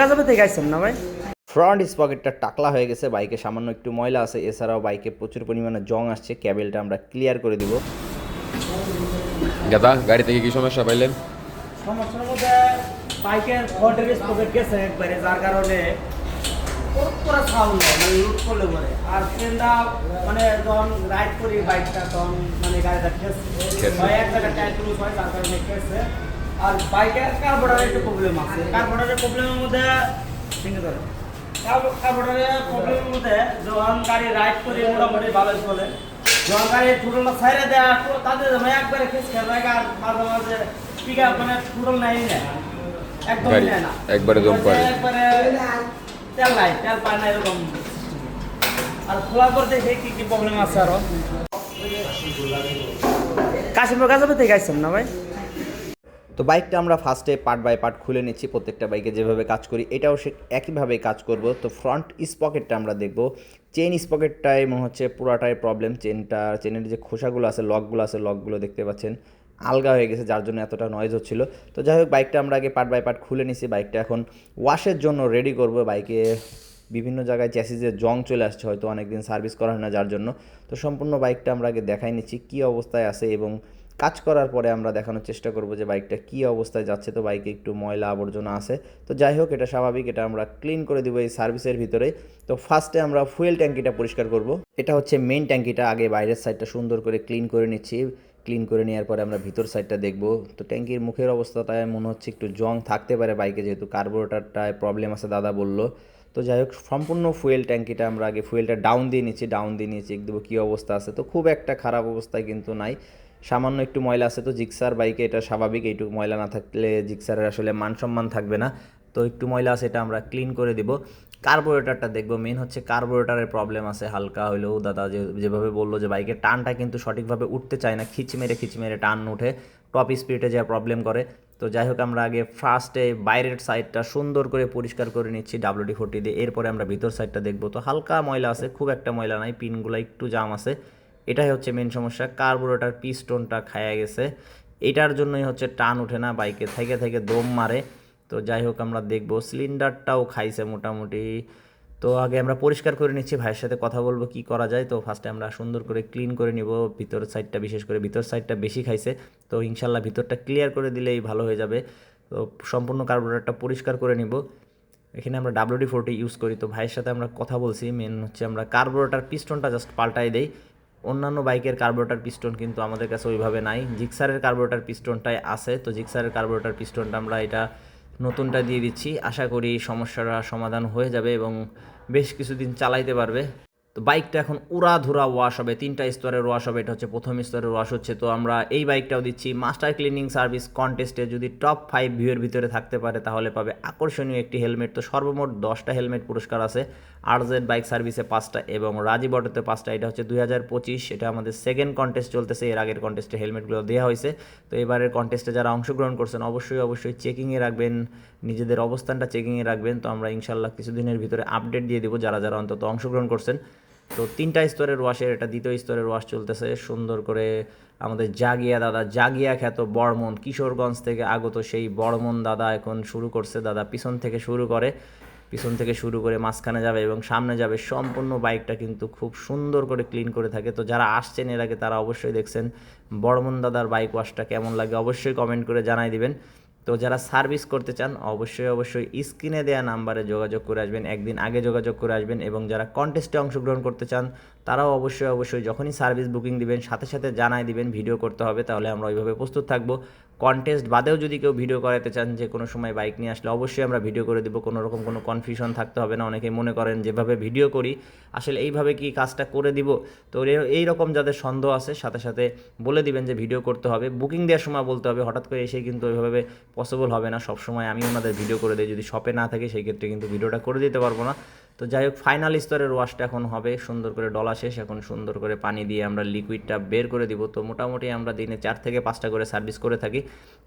গাছাবে থেকে আসছেন না ভাই? ফ্রন্ট স্পকেটটা টাকলা হয়ে গেছে বাইকে সামান্য একটু ময়লা আছে এছাড়াও বাইকে প্রচুর পরিমাণে জং আসছে ক্যাবেলটা আমরা ক্লিয়ার করে দিব। দাদা গাড়ি থেকে কি সমস্যা পাইলেন? সমস্যার মধ্যে বাইকের ফ্রন্টের স্পকেট গেছে একবারে যার কারণে পুরো সাউন্ড মানে লুট করলে পরে। আর ট্রেনটা মানে যখন রাইড করি বাইকটা তখন মানে গাড়িটা। হয় এক জায়গায় টায়ার লুজ হয় যার কারণে আর বাইকের কার্বোরেটারের একটু প্রবলেম আছে। কার্বোরেটারের প্রবলেমের মধ্যে ভেঙে ধরে। কার্বোরেটারের প্রবলেমের মধ্যে যখন গাড়ি রাইড করি মোটামুটি ভালো চলে যখন গাড়ি ঠুটলটা সাইডে দেওয়া তাদের একবারে খেস খেয়ে যায় আর মাঝে মাঝে পিক আপ মানে ঠুটল নাই একদম নেয় না। একবারে দম করে। একবারে তেল নাই তেল পায় না এরকম। আর খোলা করতে সেই কি কি প্রবলেম আছে আরও। কাশিমপুর গাছাবে থেকে আসছেন না ভাই? তো বাইকটা আমরা ফার্স্টে পার্ট বাই পার্ট খুলে নিচ্ছি, প্রত্যেকটা বাইকে যেভাবে কাজ করি, এটাও সে একইভাবে কাজ করব। তো ফ্রন্ট স্পকেটটা আমরা দেখব। চেন স্পকেটটাই মনে হচ্ছে পুরাটাই প্রবলেম চেনটা চেনের যে খোসাগুলো আছে লকগুলো আছে লকগুলো দেখতে পাচ্ছেন, আলগা হয়ে গেছে, যার জন্য এতটা নয়েজ হচ্ছিল। তো যাই হোক বাইকটা আমরা আগে পার্ট বাই পার্ট খুলে নিছি বাইকটা এখন ওয়াশের জন্য রেডি করব। বাইকে বিভিন্ন জায়গায় চ্যাসিসের জং চলে আসছে, হয়তো অনেকদিন সার্ভিস করা হয় না যার জন্য। তো সম্পূর্ণ বাইকটা আমরা আগে দেখাই নিচ্ছি, কী অবস্থায় আছে এবং কাজ করার পরে আমরা দেখানোর চেষ্টা করব যে বাইকটা কী অবস্থায় যাচ্ছে। তো বাইকে একটু ময়লা আবর্জনা আছে। তো যাই হোক, এটা স্বাভাবিক, এটা আমরা ক্লিন করে দেবো এই সার্ভিসের ভিতরে। তো ফার্স্টে আমরা ফুয়েল ট্যাঙ্কিটা পরিষ্কার করব। এটা হচ্ছে মেন ট্যাঙ্কিটা আগে বাইরের সাইডটা সুন্দর করে ক্লিন করে নিচ্ছি। ক্লিন করে নেওয়ার পরে আমরা ভিতর সাইডটা দেখব। তো ট্যাঙ্কির মুখের অবস্থাটায় মনে হচ্ছে একটু জং থাকতে পারে বাইকে, যেহেতু কার্বোরেটারটায় প্রবলেম আছে, দাদা বলল। তো যাই হোক, সম্পূর্ণ ফুয়েল ট্যাঙ্কিটা আমরা আগে ফুয়েলটা ডাউন দিয়ে নিচ্ছি। ডাউন দিয়ে নিয়ে চেক দেবো কী অবস্থা আছে। তো খুব একটা খারাপ অবস্থায় কিন্তু নাই। সামান্য একটু ময়লা আছে তো জিক্সার, বাইকে এটা স্বাভাবিক, এইটুকু ময়লা না থাকলে জিক্সারের আসলে মান সম্মান থাকবে না। তো একটু ময়লা আছে এটা আমরা ক্লিন করে দিব। কার্বোরেটারটা দেখব মেন হচ্ছে কার্বোরেটারের প্রবলেম আছে হালকা হলেও। দাদা যে, যেভাবে বলল যে বাইকের টানটা কিন্তু সঠিকভাবে উঠতে চায় না খিচ মেরে খিচ মেরে টান উঠে টপ স্পিডে যা প্রবলেম করে। তো যাই হোক, আমরা আগে ফার্স্টে বাইরের সাইডটা সুন্দর করে পরিষ্কার করে নিচ্ছি ডাব্লিউডি ফোর্টি দিয়ে। এরপরে আমরা ভিতর সাইডটা দেখব। তো হালকা ময়লা আছে, খুব একটা ময়লা নাই পিনগুলো একটু জাম আছে। এটাই হচ্ছে মেন সমস্যা। কার্বোরেটার পিস্টনটা খায়া গেছে। এটার জন্যই হচ্ছে টান ওঠে না, বাইকে থেকে থেকে দম মারে। তো যাই হোক, আমরা দেখব। সিলিন্ডারটাও খাইছে মোটামুটি। তো আগে আমরা পরিষ্কার করে নিচ্ছি, ভাইয়ের সাথে কথা বলব কি করা যায়। তো ফার্স্টে আমরা সুন্দর করে ক্লিন করে নিব। ভিতর সাইডটা বিশেষ করে ভিতর সাইডটা বেশি খাইছে। তো ইনশাল্লাহ ভিতরটা ক্লিয়ার করে দিলেই ভালো হয়ে যাবে। তো সম্পূর্ণ কার্বোরেটারটা পরিষ্কার করে নিব। এখানে আমরা ডাব্লিউডি ফোরটি ইউজ করি। তো ভাইয়ের সাথে আমরা কথা বলছি। মেন হচ্ছে আমরা কার্বোরেটার পিস্টনটা জাস্ট পাল্টাই দেই। অন্যান্য বাইকের কার্বোরেটার পিস্টন কিন্তু আমাদের কাছে ওইভাবে নাই। জিক্সারের কার্বোরেটার পিস্টনটাই আছে, তো জিক্সারের কার্বোরেটার পিস্টনটা আমরা এটা নতুনটা দিয়ে দিচ্ছি। আশা করি সমস্যাটা সমাধান হয়ে যাবে এবং বেশ কিছুদিন চালাইতে পারবে। তো বাইকটা এখন উড়া ধুরা ওয়াশ হবে, তিনটা স্তরের ওয়াশ হবে, এটা হচ্ছে প্রথম স্তরের ওয়াশ হচ্ছে। তো আমরা এই বাইকটাও দিচ্ছি। মাস্টার ক্লিনিং সার্ভিস কন্টেস্টে যদি টপ ফাইভ ভিউয়ের ভিতরে থাকতে পারে, তাহলে পাবে আকর্ষণীয় একটি হেলমেট তো সর্বমোট দশটা হেলমেট পুরস্কার আছে। আরজেড বাইক সার্ভিসে পাঁচটা এবং রাজীব অটোতে পাঁচটা, এটা হচ্ছে দুই হাজার পঁচিশ। এটা আমাদের সেকেন্ড কন্টেস্ট চলতেছে, এর আগের কন্টেস্টে হেলমেটগুলো দেওয়া হয়েছে। তো এবারের কন্টেস্টে যারা অংশগ্রহণ করছেন, অবশ্যই অবশ্যই চেকিংয়ে রাখবেন, নিজেদের অবস্থানটা চেকিংয়ে রাখবেন। তো আমরা ইনশাল্লাহ কিছুদিনের ভিতরে আপডেট দিয়ে দেবো যারা যারা অন্তত অংশগ্রহণ করছেন। তো তিনটা স্তরের ওয়াশের এটা দ্বিতীয় স্তরের ওয়াশ চলতেছে। সুন্দর করে আমাদের জাগিয়া দাদা, জাগিয়া খ্যাত বর্মন, কিশোরগঞ্জ থেকে আগত সেই বর্মন দাদা এখন শুরু করছে। দাদা পিছন থেকে শুরু করে। পিছন থেকে শুরু করে মাঝখানে যাবে এবং সামনে যাবে, সম্পূর্ণ বাইকটা কিন্তু খুব সুন্দর করে ক্লিন করে থাকে। তো যারা আসছেন এর আগে তারা অবশ্যই দেখছেন বর্মন দাদার বাইক ওয়াশটা কেমন লাগে, অবশ্যই কমেন্ট করে জানাই দিবেন। তো যারা সার্ভিস করতে চান, অবশ্যই অবশ্যই স্ক্রিনে দেওয়া নাম্বারে যোগাযোগ করে আসবেন, একদিন আগে যোগাযোগ করে আসবেন এবং যারা কন্টেস্টে অংশগ্রহণ করতে চান, তারাও অবশ্যই অবশ্যই যখনই সার্ভিস বুকিং দিবেন, সাথে সাথে জানাই দিবেন ভিডিও করতে হবে, তাহলে আমরা ওইভাবে প্রস্তুত থাকব। কন্টেস্ট বাদেও যদি কেউ ভিডিও করাতে চান যে কোনো সময় বাইক নিয়ে আসলে অবশ্যই আমরা ভিডিও করে দেবো। কোনো রকম কোনো কনফিউশন থাকতে হবে না। অনেকে মনে করেন যেভাবে ভিডিও করি, আসলে এইভাবে কি কাজটা করে দিব? তো এই রকম যাদের সন্দেহ আছে, সাথে সাথে বলে দিবেন যে ভিডিও করতে হবে। বুকিং দেওয়ার সময় বলতে হবে, হঠাৎ করে এসে কিন্তু ওইভাবে পসিবল হবে না। সব সময় আমি ওনাদের ভিডিও করে দিই। যদি শপে না থাকে, সেই ক্ষেত্রে কিন্তু ভিডিওটা করে দিতে পারব না। তো যাই হোক ফাইনাল স্তরের ওয়াশটা এখন হবে। সুন্দর করে ডলা শেষ, এখন সুন্দর করে পানি দিয়ে আমরা লিকুইডটা বের করে দিব। তো মোটামুটি আমরা দিনে চার থেকে পাঁচটা করে সার্ভিস করে থাকি।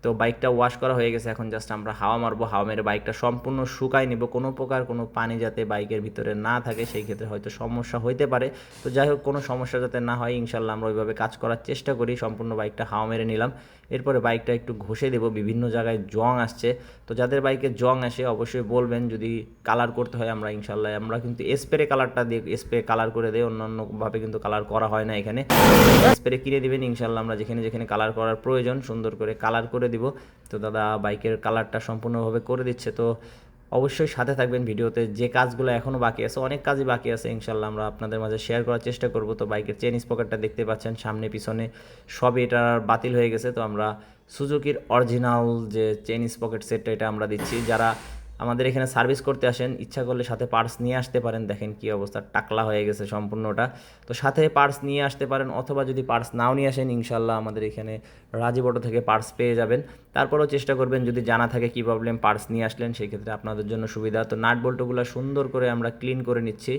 তো বাইকটা ওয়াশ করা হয়ে গেছে, এখন জাস্ট আমরা হাওয়া মারবো। হাওয়া মেরে বাইকটা সম্পূর্ণ শুকাই নিব। কোনো প্রকার কোনো পানি যাতে বাইকের ভিতরে না থাকে, সেই ক্ষেত্রে হয়তো সমস্যা হইতে পারে। তো যাই হোক, কোনো সমস্যা যাতে না হয়, ইনশাল্লাহ আমরা ওইভাবে কাজ করার চেষ্টা করি। সম্পূর্ণ বাইকটা হাওয়া মেরে নিলাম। এরপরে বাইকটা একটু ঘষে দেবো। বিভিন্ন জায়গায় জং আসছে। তো যাদের বাইকে জং আসে, অবশ্যই বলবেন। যদি কালার করতে হয়, আমরা ইনশাল্লাহ আমরা কিন্তু স্প্রে কালারটা দিয়ে স্প্রে কালার করে দেয় অন্যান্যভাবে কিন্তু কালার করা হয় না এখানে। স্প্রে কিনে দিবেন ইনশাল্লাহ আমরা যেখানে যেখানে কালার করার প্রয়োজন, সুন্দর করে কালার করে দিব। তো দাদা, বাইকের কালারটা সম্পূর্ণভাবে করে দিচ্ছে। তো অবশ্যই সাথে থাকবেন ভিডিওতে, যে কাজগুলো এখনও বাকি আছে, অনেক কাজই বাকি আছে ইনশাল্লাহ আমরা আপনাদের মাঝে শেয়ার করার চেষ্টা করব। তো বাইকের চেন স্পকেটটা দেখতে পাচ্ছেন, সামনে পিছনে সবই এটা বাতিল হয়ে গেছে। তো আমরা সুজুকির অরিজিনাল যে চেন স্পকেট সেটটা এটা আমরা দিচ্ছি। যারা আমাদের এখানে সার্ভিস করতে আসেন, ইচ্ছা করলে সাথে পার্স নিয়ে আসতে পারেন। দেখেন কি অবস্থা, টাকলা হয়ে গেছে সম্পূর্ণটা। তো সাথে পার্স নিয়ে আসতে পারেন, অথবা যদি পার্স নাও নিয়ে আসেন ইনশাল্লাহ আমাদের এখানে রাজীব অটো থেকে পার্স পেয়ে যাবেন। তারপরেও চেষ্টা করবেন, যদি জানা থাকে কি প্রবলেম পার্স নিয়ে আসলেন সেই ক্ষেত্রে আপনাদের জন্য সুবিধা। তো নাট বল্টুগুলো সুন্দর করে আমরা ক্লিন করে নিচ্ছি।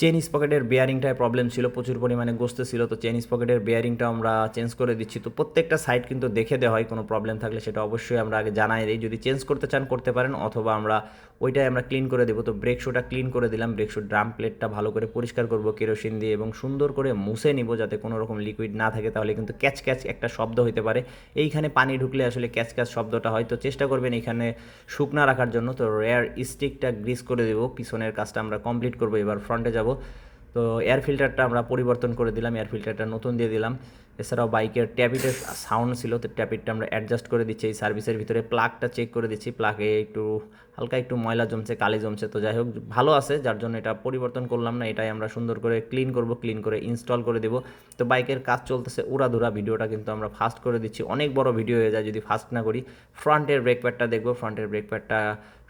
চেন স্পকেটের বেয়ারিংটায় প্রবলেম ছিল, প্রচুর পরিমাণে গোস্ত ছিল, তো চেন স্পকেটের বেয়ারিংটা আমরা চেঞ্জ করে দিচ্ছি। তো প্রত্যেকটা সাইড কিন্তু দেখে দেওয়া হয়, কোনো প্রবলেম থাকলে সেটা অবশ্যই আমরা আগে জানাই দিই। যদি চেঞ্জ করতে চান, করতে পারেন, অথবা আমরা ওইটাই আমরা ক্লিন করে দেবো। তো ব্রেক শুটা ক্লিন করে দিলাম ব্রেক শু ড্রাম প্লেটটা ভালো করে পরিষ্কার করব কেরোসিন দিয়ে, এবং সুন্দর করে মুছে নিব যাতে কোনো রকম লিকুইড না থাকে, তাহলে কিন্তু ক্যাচ ক্যাচ একটা শব্দ হতে পারে। এইখানে পানি ঢুকলে আসলে ক্যাচ ক্যাচ শব্দটা হয়। তো চেষ্টা করবেন এখানে শুকনা রাখার জন্য। তো রেয়ার স্টিকটা গ্রিস করে দেবো, পিছনের কাজটা আমরা কমপ্লিট করব। এবার ফ্রন্টে যাব। তো এয়ার ফিল্টারটা আমরা পরিবর্তন করে দিলাম এয়ার ফিল্টারটা নতুন দিয়ে দিলাম। এছাড়াও বাইকের ট্যাপিটের সাউন্ড ছিল, তো ট্যাপিটটা আমরা অ্যাডজাস্ট করে দিচ্ছি। এই সার্ভিসের ভিতরে প্লাগটা চেক করে দিচ্ছি। প্লাগে একটু হালকা একটু ময়লা জমছে, কালি জমছে, তো যাই হোক, ভালো আছে, যার জন্য এটা পরিবর্তন করলাম না, এটাই আমরা সুন্দর করে ক্লিন করব ক্লিন করে ইনস্টল করে দেবো। তো বাইকের কাজ চলতেছে উড়াধুরা, ভিডিওটা কিন্তু আমরা ফাস্ট করে দিচ্ছি। অনেক বড় ভিডিও হয়ে যায়, যদি ফাস্ট না করি। ফ্রন্টের ব্রেক প্যাডটা দেখব ফ্রন্টের ব্রেক প্যাডটা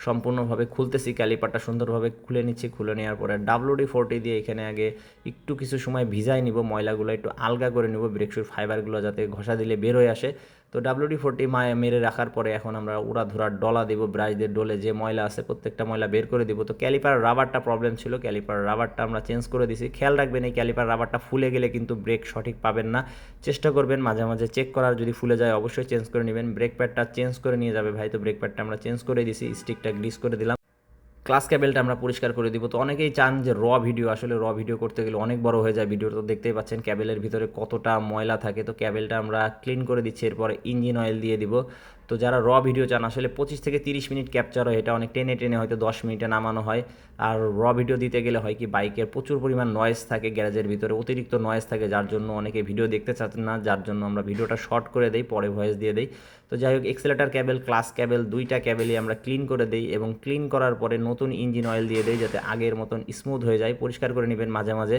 সম্পূর্ণভাবে খুলতেছি ক্যালিপারটা সুন্দরভাবে খুলে নিচ্ছি, খুলে নেওয়ার পরে ডাব্লুডি ফোরটি দিয়ে এখানে আগে একটু কিছু সময় ভিজাই নিব, ময়লাগুলো একটু আলগা করে নিব ব্রেকশুর ফাইবারগুলো যাতে ঘষা দিলে বের হয়ে আসে। তো ডাব্লুডি ফোরটি মায়ে মেরে রাখার পরে এখন আমরা উড়া ধরার ডলা দেবো, ব্রাশ দিয়ে ডলে যে ময়লা আছে, প্রত্যেকটা ময়লা বের করে দিব। তো ক্যালিপার রাবারটা প্রবলেম ছিল, ক্যালিপার রাবারটা আমরা চেঞ্জ করে দিছি। খেয়াল রাখবেন এই ক্যালিপার রাবারটা ফুলে গেলে কিন্তু ব্রেক সঠিক পাবেন না। চেষ্টা করবেন মাঝে মাঝে চেক করার, যদি ফুলে যায় অবশ্যই চেঞ্জ করে নেবেন। ব্রেক প্যাডটা চেঞ্জ করে নিয়ে যাবে ভাই। তো ব্রেক প্যাডটা আমরা চেঞ্জ করে দিছি স্টিকটা গ্রিস করে দিলাম। ক্লাস ক্যাবেলটা আমরা পরিষ্কার করে দিব। তো অনেকেই চান যে র ভিডিও আসলে র ভিডিও করতে গেলে অনেক বড় হয়ে যায় ভিডিও তো দেখতেই পাচ্ছেন ক্যাবেলের ভিতরে কতটা ময়লা থাকে। তো ক্যাবেলটা আমরা ক্লিন করে দিচ্ছি, এরপরে ইঞ্জিন অয়েল দিয়ে দিব। তো যারা র ভিডিও চান, আসলে পঁচিশ থেকে তিরিশ মিনিট ক্যাপচার হয়, এটা অনেক টেনে টেনে হয়তো দশ মিনিটে নামানো হয়। আর র ভিডিও দিতে গেলে হয় কি বাইকের প্রচুর পরিমাণ নয়েজ থাকে গ্যারেজের ভিতরে, অতিরিক্ত নয়েজ থাকে, যার জন্য অনেকে ভিডিও দেখতে চাচ্ছেন না, যার জন্য আমরা ভিডিওটা শর্ট করে দেই, পরে ভয়েস দিয়ে দেই। তো যাই হোক এক্সেলেটার ক্যাবেল ক্লাস ক্যাবেল দুইটা ক্যাবেলই আমরা ক্লিন করে দেই এবং ক্লিন করার পরে নতুন ইঞ্জিন অয়েল দিয়ে দেই, যাতে আগের মতন স্মুথ হয়ে যায়। পরিষ্কার করে নেবেন মাঝে মাঝে।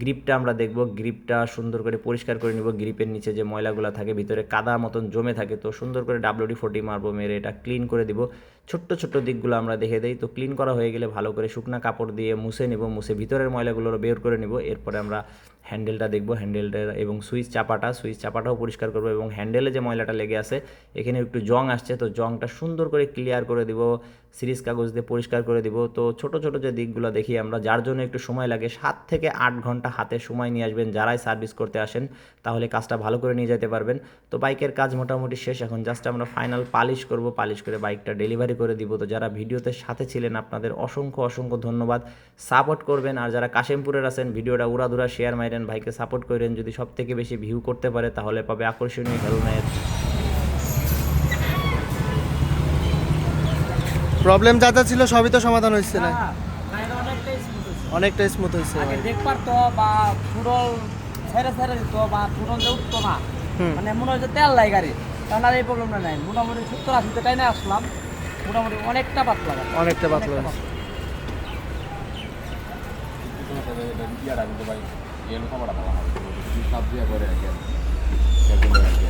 গ্রিপটা আমরা দেখব, গ্রিপটা সুন্দর করে পরিষ্কার করে নিব। গ্রিপের নিচে যে ময়লাগুলো থাকে, ভিতরে কাদা মতন জমে থাকে, তো সুন্দর করে ডাব্লিউডি ফোর্টি মারবো, মেরে এটা ক্লিন করে দিব। ছোট্ট ছোট্ট দিকগুলো আমরা দেখে দেই। তো ক্লিন করা হয়ে গেলে ভালো করে শুকনা কাপড় দিয়ে মুছে নেব, মুছে ভিতরের ময়লাগুলো বের করে নেব। এরপরে আমরা হ্যান্ডেলটা দেখব হ্যান্ডেলটা এবং সুইচ চাপাটা, সুইচ চাপাটাও পরিষ্কার করব এবং হ্যান্ডেলে যে ময়লাটা লেগে আছে এখানে একটু জং আসছে, তো জংটা সুন্দর করে ক্লিয়ার করে দিব, সিরিজ কাগজ দিয়ে পরিষ্কার করে দিব। তো ছোট ছোট যে দিকগুলো দেখি আমরা, যার জন্য একটু সময় লাগে, সাত থেকে আট ঘণ্টা হাতে সময় নিয়ে আসবেন, যারাই সার্ভিস করতে আসেন, তাহলে কাজটা ভালো করে নিয়ে যেতে পারবেন। তো বাইকের কাজ মোটামুটি শেষ, এখন জাস্ট আমরা ফাইনাল পালিশ করব, পালিশ করে বাইকটা ডেলিভারি করে দিব। তো যারা ভিডিওতে সাথে ছিলেন, আপনাদের অসংখ্য অসংখ্য ধন্যবাদ। সাপোর্ট করবেন, আর যারা কাশেমপুরের আছেন, ভিডিওটা উড়াদুরা শেয়ার মাইরেন। ভাইকে সাপোর্ট করেন যদি সব থেকে বেশি ভিউ করতে পারে তাহলে পাবে আকর্ষণীয় হেলমেট প্রবলেম যা যা ছিল সবই তো সমাধান হয়েছে না? হ্যাঁ, না। অনেকটা স্মুথ হয়েছে। আগে ভাই। দেখ বা ফুটল ছেড়ে ছেড়ে দিত বা ফুটল যে উঠতো না মানে মনে হয় যে তেল লাই গাড়ি কারণ আর এই প্রবলেমটা নাই। মোটামুটি সত্তর আশিতে টাইনে আসলাম। মোটামুটি অনেকটা পাতলা অনেকটা পাতলা লোক আমার দেওয়া হবে দিয়ে করে আর কি সেগুলো আর কি